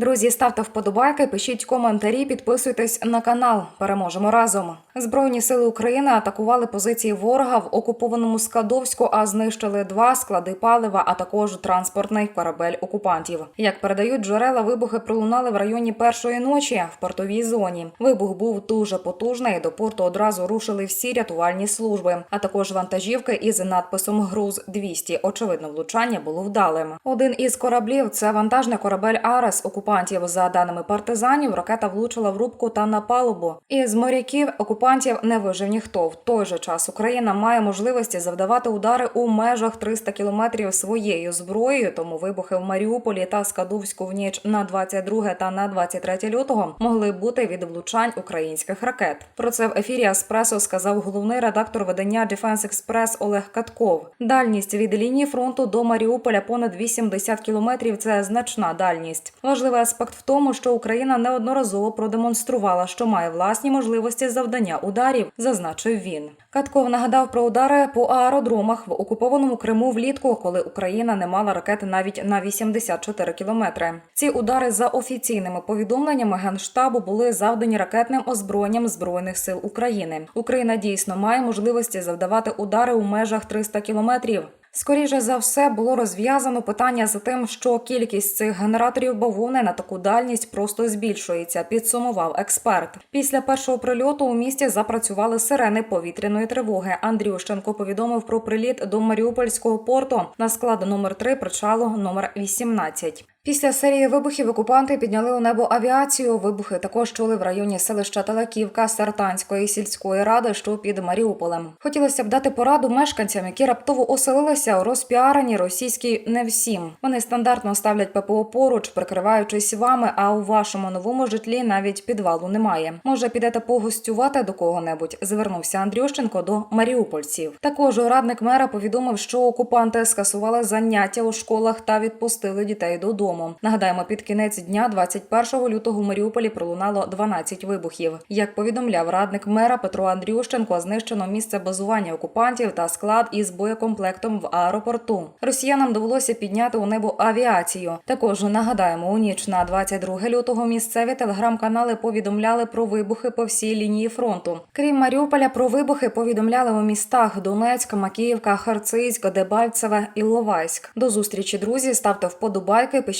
Друзі, ставте вподобайки, пишіть коментарі, підписуйтесь на канал. Переможемо разом. Збройні сили України атакували позиції ворога в окупованому Скадовську, а знищили два склади палива, а також транспортний корабель окупантів. Як передають джерела, вибухи пролунали в районі першої ночі в портовій зоні. Вибух був дуже потужний. До порту одразу рушили всі рятувальні служби, а також вантажівки із надписом Груз 200 Очевидно, влучання було вдалим. Один із кораблів це вантажний корабель Арес окупантів. За даними партизанів, ракета влучила в рубку та на палубу. Із моряків окупантів не вижив ніхто. В той же час Україна має можливості завдавати удари у межах 300 кілометрів своєю зброєю. Тому вибухи в Маріуполі та Скадовську в ніч на 22 та на 23 лютого могли бути від влучань українських ракет. Про це в ефірі Еспресо сказав головний редактор видання Defense Express Олег Катков. Дальність від лінії фронту до Маріуполя понад 80 кілометрів. Це значна дальність. Важливий аспект в тому, що Україна неодноразово продемонструвала, що має власні можливості завдання ударів, зазначив він. Катков нагадав про удари по аеродромах в окупованому Криму влітку, коли Україна не мала ракети навіть на 84 кілометри. Ці удари за офіційними повідомленнями генштабу були завдані ракетним озброєнням збройних сил України. Україна дійсно має можливості завдавати удари у межах 300 кілометрів. Скоріше за все було розв'язано питання за тим, що кількість цих генераторів бавовни на таку дальність просто збільшується. Підсумував експерт. Після першого прильоту у місті запрацювали сирени повітряної тривоги. Андрющенко повідомив про приліт до Маріупольського порту на склад номер 3 причалу номер 18. Після серії вибухів окупанти підняли у небо авіацію. Вибухи також чули в районі селища Талаківка Сартанської сільської ради, що під Маріуполем. Хотілося б дати пораду мешканцям, які раптово оселилися у розпіарені російській не всім. Вони стандартно ставлять ППО поруч, прикриваючись вами. А у вашому новому житлі навіть підвалу немає. Може, підете погостювати до кого-небудь? Звернувся Андрющенко до маріупольців. Також радник мера повідомив, що окупанти скасували заняття у школах та відпустили дітей додому. Нагадаємо, під кінець дня, 21 лютого, в Маріуполі пролунало 12 вибухів. Як повідомляв радник мера Петро Андрющенко, знищено місце базування окупантів та склад із боєкомплектом в аеропорту. Росіянам довелося підняти у небо авіацію. Також нагадаємо, у ніч на 22 лютого місцеві телеграм-канали повідомляли про вибухи по всій лінії фронту. Крім Маріуполя, про вибухи повідомляли у містах Донецьк, Макіївка, Харцизьк, Дебальцеве, Іловайськ. До зустрічі, друзі. Ставте вподобайки, пишіть